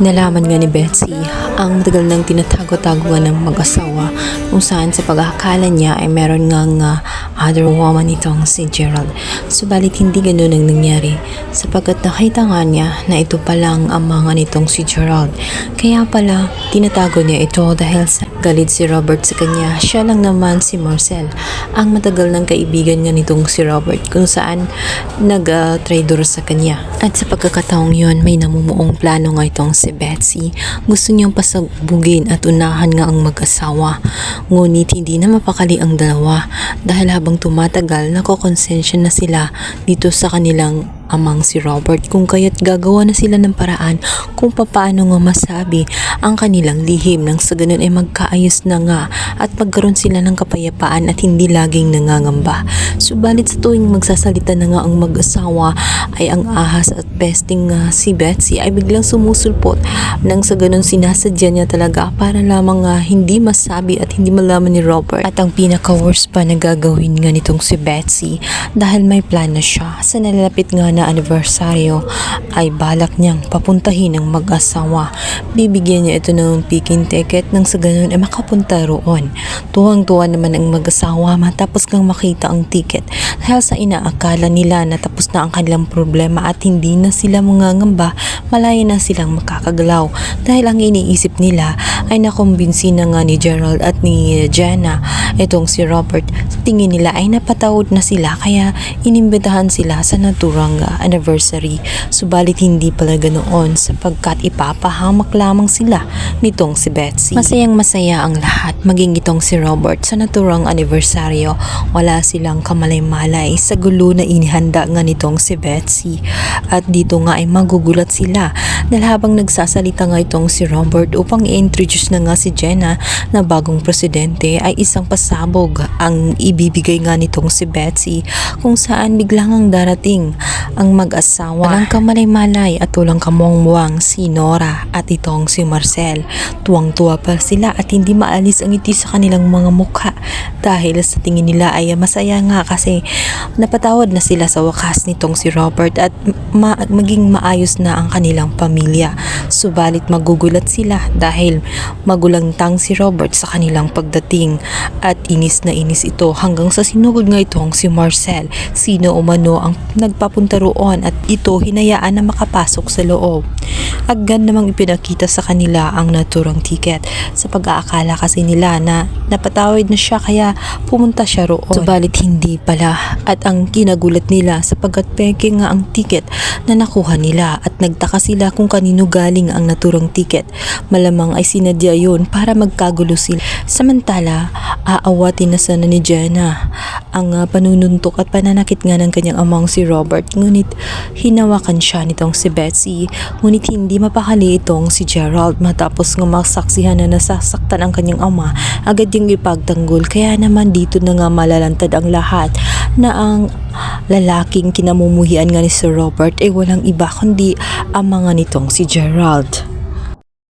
Nalaman nga ni Betsy ang matagal nang tinatago-taguan ng mag-asawa kung saan sa pag-akala niya ay meron ngang uh, other woman itong si Gerald. Subalit hindi ganun ang nangyari sapagkat nakita nga niya na ito palang ang mga nitong si Gerald. Kaya pala tinatago niya ito dahil sa galit si Robert sa kanya. Siya lang naman si Marcel ang matagal ng kaibigan nga nitong si Robert kung saan nag-traidor sa kanya. At sa pagkakataong yun may namumuong plano nga itong si Betsy. Gusto niyang pasabugin at unahan nga ang mag-asawa. Ngunit hindi na mapakali ang dalawa dahil habang tumatagal nakokonsensya na sila dito sa kanilang amang si Robert kung kaya't gagawa na sila ng paraan kung papaano nga masabi ang kanilang lihim nang sa ganun ay magkaayos na nga at magkaroon sila ng kapayapaan at hindi laging nangangamba. Subalit sa tuwing magsasalita na nga ang mag-asawa ay ang ahas at pesting nga si Betsy ay biglang sumusulpot nang sa ganun sinasadya niya talaga para lamang nga hindi masabi at hindi malaman ni Robert. At ang pinaka-worst pa na gagawin nga nitong si Betsy dahil may plan na siya sa nalalapit nga na anibersaryo ay balak niyang papuntahin ang mag-asawa. Bibigyan niya ito ng picking ticket nang sa ganun ay makapunta roon. Tuwang-tuwa naman ang mag-asawa matapos kang makita ang ticket dahil sa inaakala nila na tapos na ang kanilang problema at hindi na sila mangangamba, malaya na silang makakagalaw dahil ang iniisip nila ay nakumbinsi na nga ni Gerald at ni Jenna itong si Robert sa tingin nila ay napatawad na sila kaya inimbitahan sila sa naturang anniversary. Subalit hindi pala ganoon sapagkat ipapahamak lamang sila nitong si Betsy. Masayang masaya ang lahat. Maging itong si Robert sa naturang anibersaryo. Wala silang kamalay-malay sa gulo na inihanda nga nitong si Betsy. At dito nga ay magugulat sila dahil habang nagsasalita nga itong si Robert upang i-introduce na nga si Jenna na bagong presidente ay isang pasabog ang ibibigay nga nitong si Betsy kung saan biglang ang darating ang mag-asawa. Walang kamalay-malay at walang kamongwang si Nora at itong si Marcel. Tuwang-tuwa pa sila at hindi maalis ang ngiti sa kanilang mga mukha dahil sa tingin nila ay masaya nga kasi napatawad na sila sa wakas nitong si Robert at ma- maging maayos na ang kanilang pamilya. Subalit magugulat sila dahil magulangtang si Robert sa kanilang pagdating at inis na inis ito hanggang sa sinugod nga itong si Marcel. Sino umano ang nagpapunta roon at ito hinayaan na makapasok sa loob. Agad namang ipinakita sa kanila ang naturang ticket sa pag-aakala kasi nila na napatawad na siya kaya pumunta siya roon. Subalit hindi pala at ang kinagulat nila sapagkat peke nga ang ticket na nakuha nila at nagtaka sila kung kanino galing ang naturang ticket. Malamang ay sinadya yun para magkagulo sila. Samantala, aawatin na sana ni Jenna ang uh, panununtok at pananakit nga ng kanyang amang si Robert. Ngunit hinawakan siya nitong si Betsy. Ngunit hindi mapakali itong si Gerald matapos nga masaksihan na nasasaktan ang kanyang ama. Agad yung ipagtanggol kaya naman dito na nga malalantad ang lahat na ang lalaking kinamumuhian nga ni Sir Robert ay walang iba kundi ang mga nitong si Gerald.